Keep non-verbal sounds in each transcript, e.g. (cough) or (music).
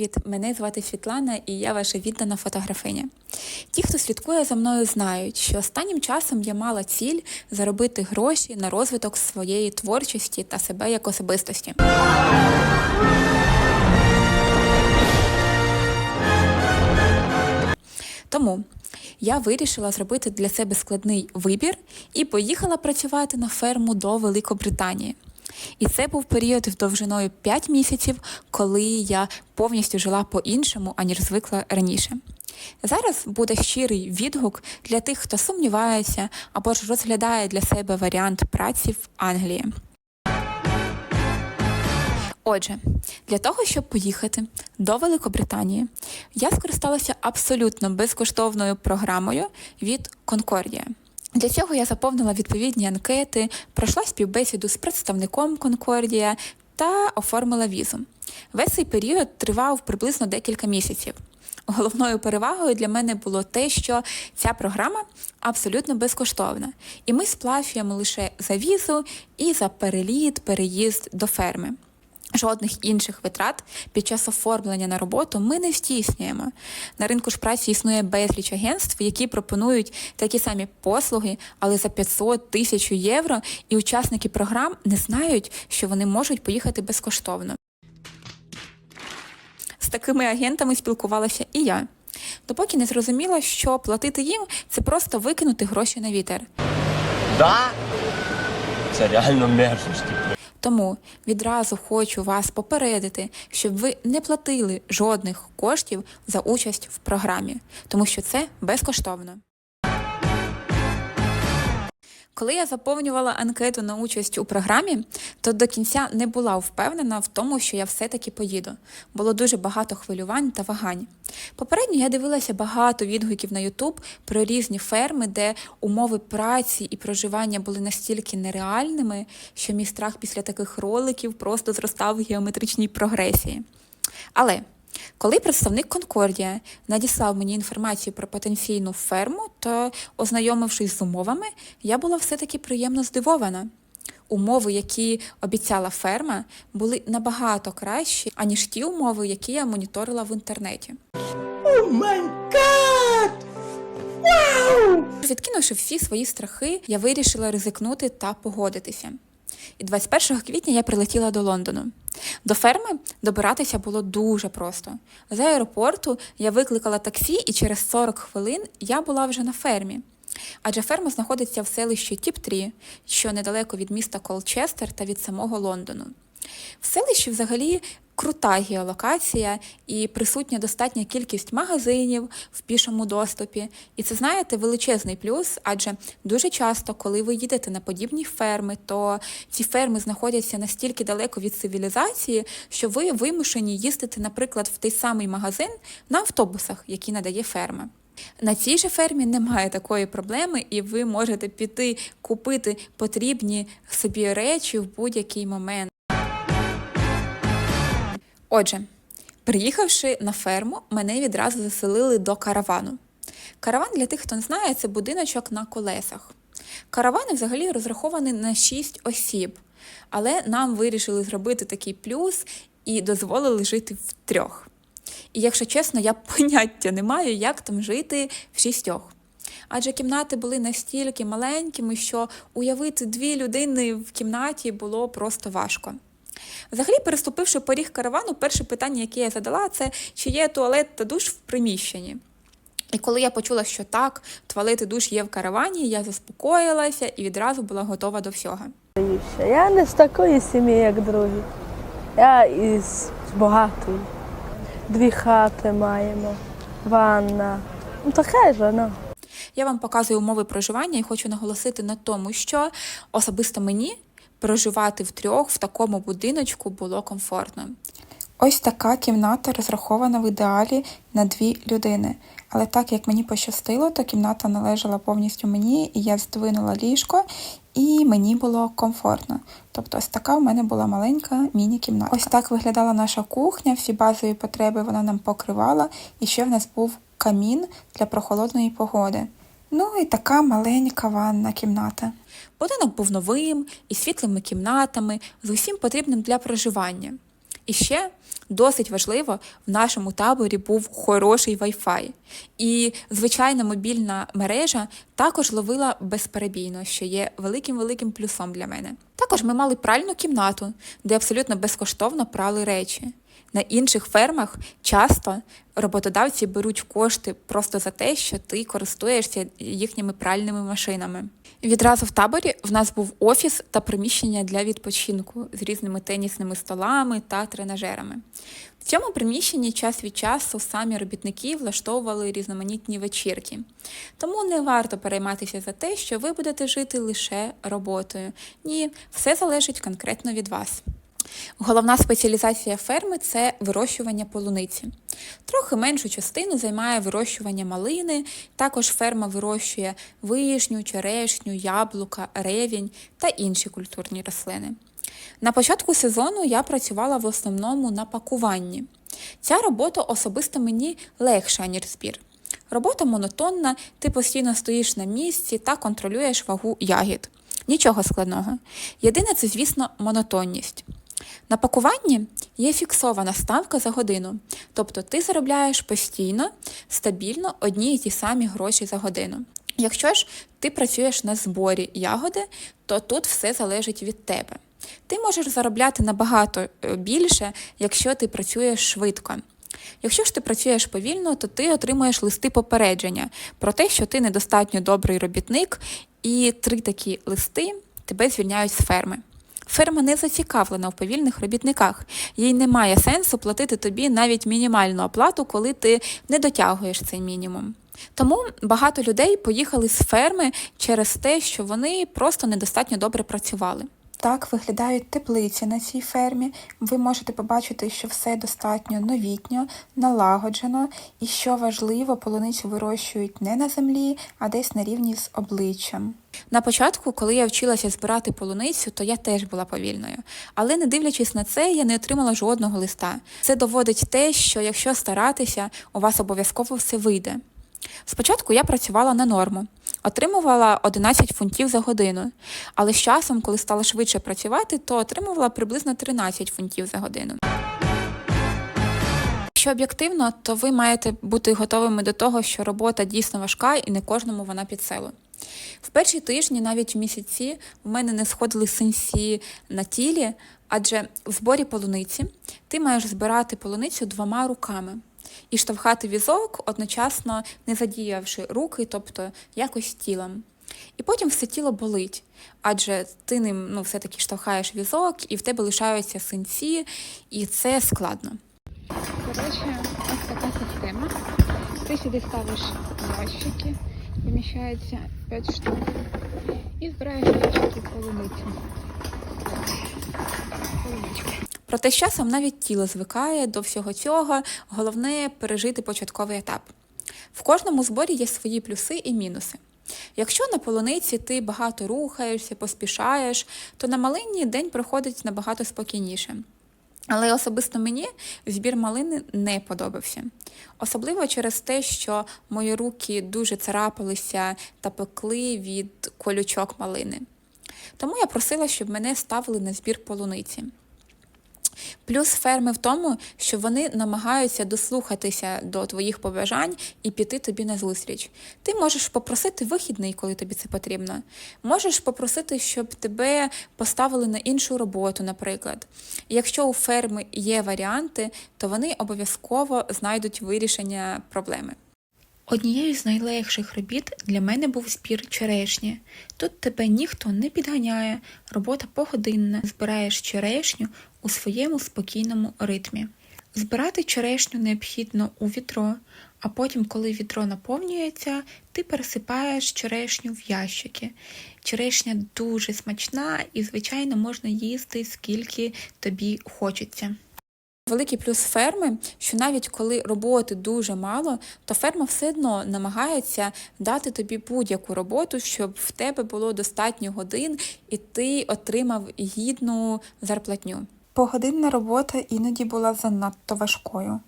привіт! Мене звати Світлана і я ваша віддана фотографиня. Ті, хто слідкує за мною, знають, що останнім часом я мала ціль заробити гроші на розвиток своєї творчості та себе як особистості. Тому я вирішила зробити для себе складний вибір і поїхала працювати на ферму до Великобританії. І це був період довжиною 5 місяців, коли я повністю жила по-іншому, аніж звикла раніше. Зараз буде щирий відгук для тих, хто сумнівається або ж розглядає для себе варіант праці в Англії. Отже, для того, щоб поїхати до Великобританії, я скористалася абсолютно безкоштовною програмою від Concordia. Для цього я заповнила відповідні анкети, пройшла співбесіду з представником Concordia та оформила візу. Весь цей період тривав приблизно декілька місяців. Головною перевагою для мене було те, що ця програма абсолютно безкоштовна, і ми сплачуємо лише за візу і за переліт, переїзд до ферми. Жодних інших витрат під час оформлення на роботу ми не здійснюємо. На ринку ж праці існує безліч агентств, які пропонують такі самі послуги, але за 500 тисяч євро, і учасники програм не знають, що вони можуть поїхати безкоштовно. З такими агентами спілкувалася і я. Допоки не зрозуміла, що платити їм це просто викинути гроші на вітер. Да? Це реально мерзость. Тому відразу хочу вас попередити, щоб ви не платили жодних коштів за участь в програмі, тому що це безкоштовно. Коли я заповнювала анкету на участь у програмі, то до кінця не була впевнена в тому, що я все-таки поїду. Було дуже багато хвилювань та вагань. Попередньо я дивилася багато відгуків на YouTube про різні ферми, де умови праці і проживання були настільки нереальними, що мій страх після таких роликів просто зростав в геометричній прогресії. Але коли представник Конкордія надіслав мені інформацію про потенційну ферму, то, ознайомившись з умовами, я була все-таки приємно здивована. Умови, які обіцяла ферма, були набагато кращі, аніж ті умови, які я моніторила в інтернеті. Відкинувши всі свої страхи, я вирішила ризикнути та погодитися. І 21 квітня я прилетіла до Лондону. До ферми добиратися було дуже просто. З аеропорту я викликала таксі, і через 40 хвилин я була вже на фермі. Адже ферма знаходиться в селищі Тіп-3, що недалеко від міста Колчестер та від самого Лондону. В селищі взагалі крута геолокація і присутня достатня кількість магазинів в пішому доступі. І це, знаєте, величезний плюс, адже дуже часто, коли ви їдете на подібні ферми, то ці ферми знаходяться настільки далеко від цивілізації, що ви вимушені їздити, наприклад, в той самий магазин на автобусах, які надає ферма. На цій же фермі немає такої проблеми, і ви можете піти купити потрібні собі речі в будь-який момент. Отже, приїхавши на ферму, мене відразу заселили до каравану. Караван, для тих, хто не знає, це будиночок на колесах. Каравани взагалі розраховані на 6 осіб, але нам вирішили зробити такий плюс і дозволили жити в трьох. І якщо чесно, я (laughs) поняття не маю, як там жити в шістьох. Адже кімнати були настільки маленькими, що уявити дві людини в кімнаті було просто важко. Взагалі, переступивши поріг каравану, перше питання, яке я задала, це чи є туалет та душ в приміщенні. І коли я почула, що так, туалет і душ є в каравані, я заспокоїлася і відразу була готова до всього. Я не з такої сім'ї, як другі. Я із багатої. Дві хати маємо, ванна. Ну таке ж, ну. Я вам показую умови проживання і хочу наголосити на тому, що особисто мені проживати втрьох в такому будиночку було комфортно. Ось така кімната розрахована в ідеалі на дві людини. Але так як мені пощастило, то кімната належала повністю мені, і я здвинула ліжко, і мені було комфортно. Тобто, ось така у мене була маленька міні-кімната. Ось так виглядала наша кухня, всі базові потреби вона нам покривала, і ще в нас був камін для прохолодної погоди. Ну і така маленька ванна кімната. Будинок був новим, із світлими кімнатами, з усім потрібним для проживання. І ще досить важливо, в нашому таборі був хороший Wi-Fi. І звичайна мобільна мережа також ловила безперебійно, що є великим-великим плюсом для мене. Також ми мали пральну кімнату, де абсолютно безкоштовно прали речі. На інших фермах часто роботодавці беруть кошти просто за те, що ти користуєшся їхніми пральними машинами. Відразу в таборі в нас був офіс та приміщення для відпочинку з різними тенісними столами та тренажерами. В цьому приміщенні час від часу самі робітники влаштовували різноманітні вечірки. Тому не варто перейматися за те, що ви будете жити лише роботою. Ні, все залежить конкретно від вас. Головна спеціалізація ферми це вирощування полуниці. Трохи меншу частину займає вирощування малини. Також ферма вирощує вишню, черешню, яблука, ревінь та інші культурні рослини. На початку сезону я працювала в основному на пакуванні. Ця робота особисто мені легша, ніж збір. Робота монотонна, ти постійно стоїш на місці та контролюєш вагу ягід. Нічого складного. Єдине це, звісно, монотонність. На пакуванні є фіксована ставка за годину, тобто ти заробляєш постійно, стабільно одні і ті самі гроші за годину. Якщо ж ти працюєш на зборі ягоди, то тут все залежить від тебе. Ти можеш заробляти набагато е, більше, якщо ти працюєш швидко. Якщо ж ти працюєш повільно, то ти отримуєш листи попередження про те, що ти недостатньо добрий робітник, і три такі листи тебе звільняють з ферми. Ферма не зацікавлена в повільних робітниках. Їй немає сенсу платити тобі навіть мінімальну оплату, коли ти не дотягуєш цей мінімум. Тому багато людей поїхали з ферми через те, що вони просто недостатньо добре працювали. Так виглядають теплиці на цій фермі. Ви можете побачити, що все достатньо новітньо, налагоджено, і що важливо, полуницю вирощують не на землі, а десь на рівні з обличчям. На початку, коли я вчилася збирати полуницю, то я теж була повільною. Але не дивлячись на це, я не отримала жодного листа. Це доводить те, що якщо старатися, у вас обов'язково все вийде. Спочатку я працювала на норму, отримувала 11 фунтів за годину, але з часом, коли стала швидше працювати, то отримувала приблизно 13 фунтів за годину. Якщо об'єктивно, то ви маєте бути готовими до того, що робота дійсно важка і не кожному вона під силу. В перші тижні, навіть в місяці, в мене не сходили синці на тілі, адже в зборі полуниці ти маєш збирати полуницю двома руками і штовхати візок, одночасно не задіявши руки, тобто якось тілом. І потім все тіло болить, адже ти ним ну, все-таки штовхаєш візок, і в тебе лишаються синці, і це складно. Коротше, ось така система. Ти сюди ставиш ящики, поміщається 5 штук, і збираєш ящики полуниці. Проте з часом навіть тіло звикає до всього цього, головне пережити початковий етап. В кожному зборі є свої плюси і мінуси. Якщо на полуниці ти багато рухаєшся, поспішаєш, то на малині день проходить набагато спокійніше. Але особисто мені збір малини не подобався. Особливо через те, що мої руки дуже царапалися та пекли від колючок малини. Тому я просила, щоб мене ставили на збір полуниці. Плюс ферми в тому, що вони намагаються дослухатися до твоїх побажань і піти тобі на зустріч. Ти можеш попросити вихідний, коли тобі це потрібно. Можеш попросити, щоб тебе поставили на іншу роботу, наприклад. Якщо у ферми є варіанти, то вони обов'язково знайдуть вирішення проблеми. Однією з найлегших робіт для мене був збір черешні. Тут тебе ніхто не підганяє, робота погодинна, збираєш черешню у своєму спокійному ритмі. Збирати черешню необхідно у вітро, а потім, коли вітро наповнюється, ти пересипаєш черешню в ящики. Черешня дуже смачна і, звичайно, можна їсти скільки тобі хочеться. Великий плюс ферми, що навіть коли роботи дуже мало, то ферма все одно намагається дати тобі будь-яку роботу, щоб в тебе було достатньо годин і ти отримав гідну зарплатню. Погодинна робота іноді була занадто важкою,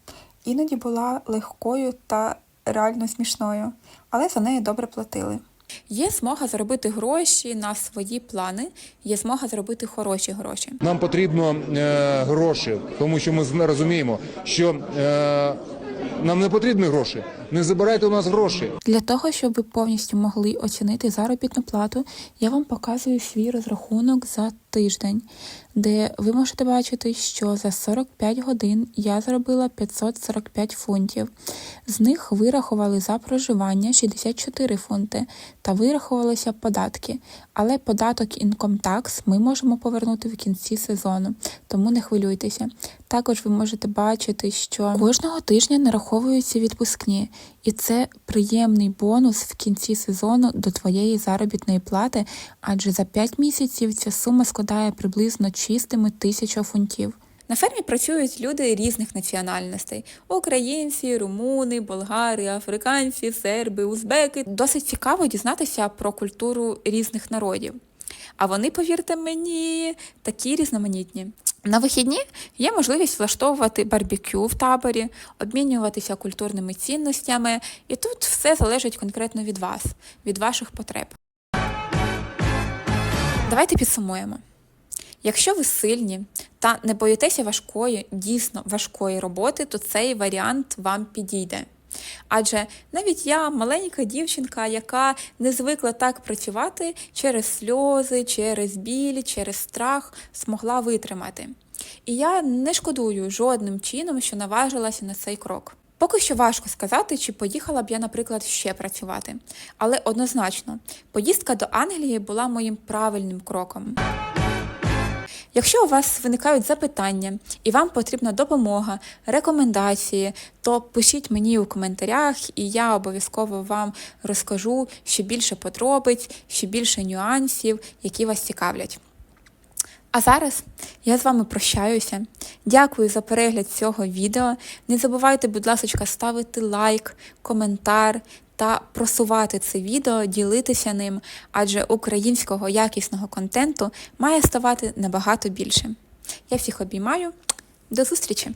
іноді була легкою та реально смішною, але за неї добре платили. Є змога заробити гроші на свої плани, є змога заробити хороші гроші. Нам потрібно е, гроші, тому що ми розуміємо, що е, нам не потрібні гроші. Не забирайте у нас гроші. Для того, щоб ви повністю могли оцінити заробітну плату, я вам показую свій розрахунок за тиждень, де ви можете бачити, що за 45 годин я заробила 545 фунтів. З них вирахували за проживання 64 фунти та вирахувалися податки. Але податок Income Tax ми можемо повернути в кінці сезону, тому не хвилюйтеся. Також ви можете бачити, що кожного тижня нараховуються відпускні, і це приємний бонус в кінці сезону до твоєї заробітної плати, адже за 5 місяців ця сума складає приблизно чистими 1000 фунтів. На фермі працюють люди різних національностей: українці, румуни, болгари, африканці, серби, узбеки. Досить цікаво дізнатися про культуру різних народів. А вони, повірте мені, такі різноманітні. На вихідні є можливість влаштовувати барбекю в таборі, обмінюватися культурними цінностями, і тут все залежить конкретно від вас, від ваших потреб. Давайте підсумуємо. Якщо ви сильні та не боїтеся важкої, дійсно важкої роботи, то цей варіант вам підійде. Адже навіть я, маленька дівчинка, яка не звикла так працювати через сльози, через біль, через страх, змогла витримати. І я не шкодую жодним чином, що наважилася на цей крок. Поки що важко сказати, чи поїхала б я, наприклад, ще працювати. Але однозначно, поїздка до Англії була моїм правильним кроком. Якщо у вас виникають запитання і вам потрібна допомога, рекомендації, то пишіть мені у коментарях, і я обов'язково вам розкажу ще більше подробиць, ще більше нюансів, які вас цікавлять. А зараз я з вами прощаюся. Дякую за перегляд цього відео. Не забувайте, будь ласка, ставити лайк, коментар та просувати це відео, ділитися ним, адже українського якісного контенту має ставати набагато більше. Я всіх обіймаю. До зустрічі!